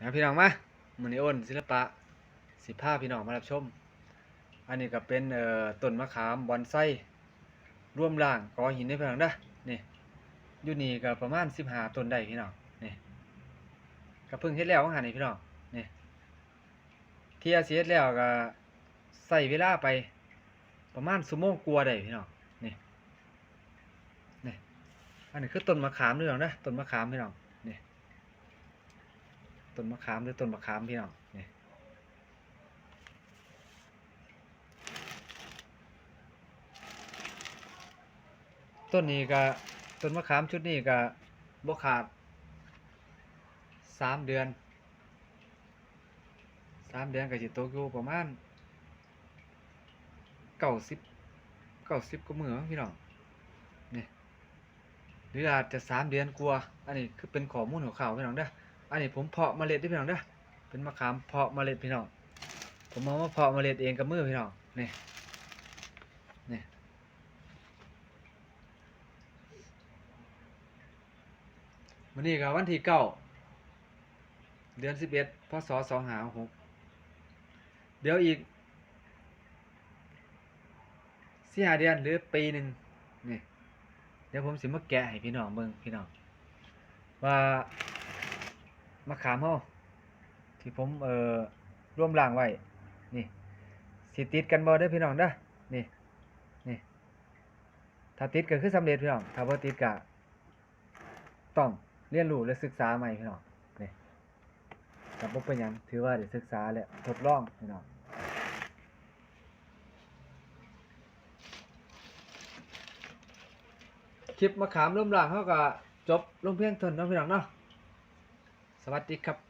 นะพี่น้องมามันนี้อ้นศิลปะสิภาพี่น้องมารับชม อันนี้ก็เป็นเอ่อต้นมะขามบอนไส้ร่วมร่างกอหินได้พี่น้องด้อนี่อยู่นี่ก็ประมาณ15ต้นได้พี่น้องนี่ก็เพิ่งเฮ็ดแล้วว่าหันนี่พี่น้องนี่เที่ยสิเฮ็ดแล้วก็ใช้เวลาไปประมาณชั่วโมงกว่าได้พี่น้องนี่นี่อันนี้คือต้นมะขามพี่น้องเด้อต้นมะขามพี่น้อง ต้นมะขามหรือต้นมะขามพี่น้องนี่ต้นนี้ก็ต้นมะขามชุดนี้ก็บ่ขาดสามเดือนสามเดือนก็สิตกอยู่ประมาณเก้าสิบเก้าสิบกว่ามือมั้งพี่น้องนี่หรืออาจจะสามเดือนกว่าอันนี้คือเป็นข้อมูลของข่าวพี่น้องเด้อ อันนี้ผมเพาะเมล็ดด้วยพี่น้องเด้อเป็นมะขามเพาะเมล็ดพี่น้อง ผมเอามาเพาะเมล็ดเองกับมือพี่น้องนี่นี่วันนี้ก็วันที่เก้าเดือนสิบเอ็ดพศสองหาหกเดี๋ยวอีกสี่หาเดือนหรือปีหนึ่งนี่เดี๋ยวผมสิมาแกะให้พี่น้องเบิ่งพี่น้องว่า มะขามเฮาที่ผมเอ่อร่วมร่างไว้นี่สิติดกันบ่เด้อพี่น้องเด้อนี่นี่ถ้าติดก็คือสำเร็จพี่น้องถ้าบ่ติดก็ต้องเรียนรู้และศึกษาใหม่พี่น้องนี่ก็บ่เป็นหยังถือว่าได้ศึกษาและทดลองพี่น้องคลิปมะขามร่วมร่างเฮาก็จบลงเพียงเท่านี้นพี่น้องเนาะ สวัสดีครับ